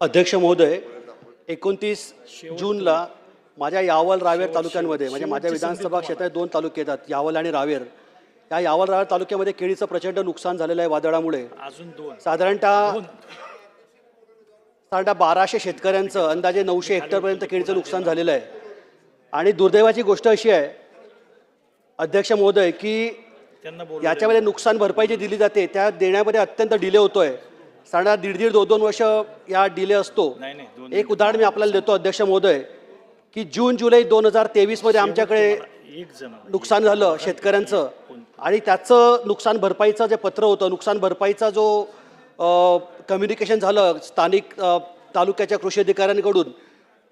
अध्यक्ष महोदय एकोणतीस जूनला माझ्या यावल रावेर तालुक्यांमध्ये म्हणजे माझ्या विधानसभा क्षेत्रात दोन तालुके येतात यावल आणि रावेर. या यावल रावेर तालुक्यामध्ये केळीचं प्रचंड नुकसान झालेलं आहे वादळामुळे. अजून दोन. साधारणतः साधारणतः बाराशे शेतकऱ्यांचं अंदाजे नऊशे हेक्टरपर्यंत केळीचं नुकसान झालेलं आहे. आणि दुर्दैवाची गोष्ट अशी आहे अध्यक्ष महोदय की याच्यामध्ये नुकसान भरपाई जी दिली जाते त्या देण्यामध्ये अत्यंत डिले होतोय. साधारण दीड दीड दोन दोन वर्ष या डिले असतो. नाही नाही दोन एक उदाहरण मी आपल्याला देतो अध्यक्ष महोदय की जून जुलै दोन हजार तेवीसमध्ये आमच्याकडे नुकसान झालं शेतकऱ्यांचं. आणि त्याचं नुकसान भरपाईचं जे पत्र होतं नुकसान भरपाईचा जो कम्युनिकेशन झालं स्थानिक तालुक्याच्या कृषी अधिकाऱ्यांकडून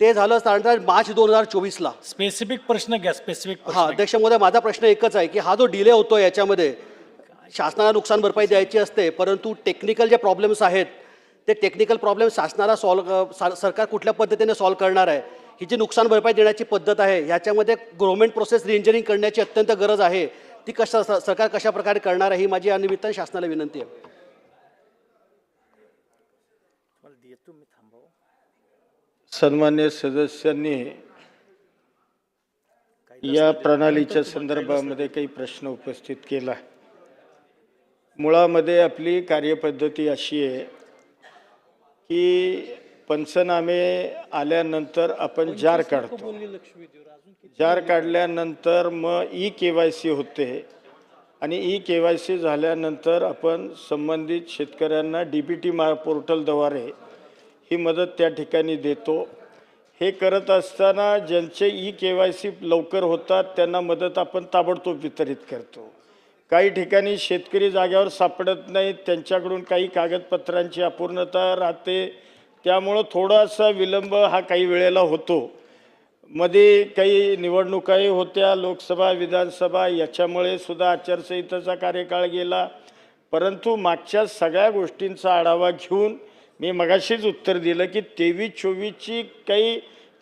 ते झालं साधारणतः मार्च दोन हजार चोवीसला. स्पेसिफिक प्रश्न घ्या स्पेसिफिक हा अध्यक्ष महोदय माझा प्रश्न एकच आहे की हा जो डिले होतो याच्यामध्ये शासनाला नुकसान भरपाई द्यायची असते परंतु टेक्निकल जे प्रॉब्लेम्स आहेत ते टेक्निकल प्रॉब्लेम शासनाला सॉल्व सरकार कुठल्या पद्धतीने सॉल्व करणार आहे? ही जी नुकसान भरपाई देण्याची पद्धत आहे ह्याच्यामध्ये गव्हर्नमेंट प्रोसेस रिइंजिनिअरिंग करण्याची अत्यंत गरज आहे. ती कशा सरकार कशा प्रकारे करणार आहे ही माझी या निमित्ताने शासनाला विनंती आहे. सन्मान्य सदस्यांनी या प्रणालीच्या संदर्भामध्ये काही प्रश्न उपस्थित केला. मुळामध्ये आपली कार्यपद्धती अशी आहे की पंचनामे आल्यानंतर आपण जार काढतो. जार काढल्यानंतर मग ई के वाय सी होते आणि ई के वाय सी झाल्यानंतर आपण संबंधित शेतकऱ्यांना डी बी टी मा पोर्टलद्वारे ही मदत त्या ठिकाणी देतो. हे करत असताना ज्यांचे ई के वाय सी लवकर होतात त्यांना मदत आपण ताबडतोब वितरित करतो. काही ठिकाणी शेतकरी जाग्यावर सापडत नाहीत त्यांच्याकडून काही कागदपत्रांची अपूर्णता राहते. त्यामुळं थोडासा विलंब हा काही वेळेला होतो. मध्ये काही निवडणुकाही होत्या लोकसभा विधानसभा याच्यामुळे सुद्धा आचारसंहितेचा कार्यकाळ गेला. परंतु मागच्या सगळ्या गोष्टींचा आढावा घेऊन मी मगाशीच उत्तर दिलं की तेवीस चोवीसची काही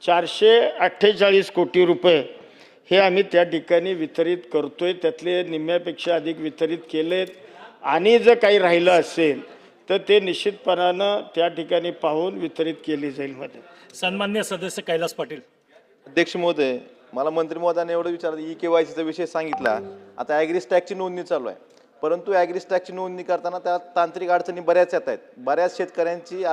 चारशे अठ्ठेचाळीस कोटी रुपये हे आम्ही त्या ठिकाणी वितरित करतोय. त्यातले निम्म्यापेक्षा अधिक वितरित केलेत. आणि जर काही राहिलं असेल तर ते निश्चितपणानं त्या ठिकाणी पाहून वितरित केली जाईल मदत सन्मान्य सदस्य कैलास पाटील. अध्यक्ष महोदय मला मंत्री महोदयाने एवढं विचारलं ई के वाय सीचा विषय सांगितला. आता ॲग्रिस्टॅकची नोंदणी चालू आहे. परंतु ॲग्रिस्टॅकची नोंदणी करताना त्यात तांत्रिक अडचणी बऱ्याच येत आहेत. बऱ्याच शेतकऱ्यांची आज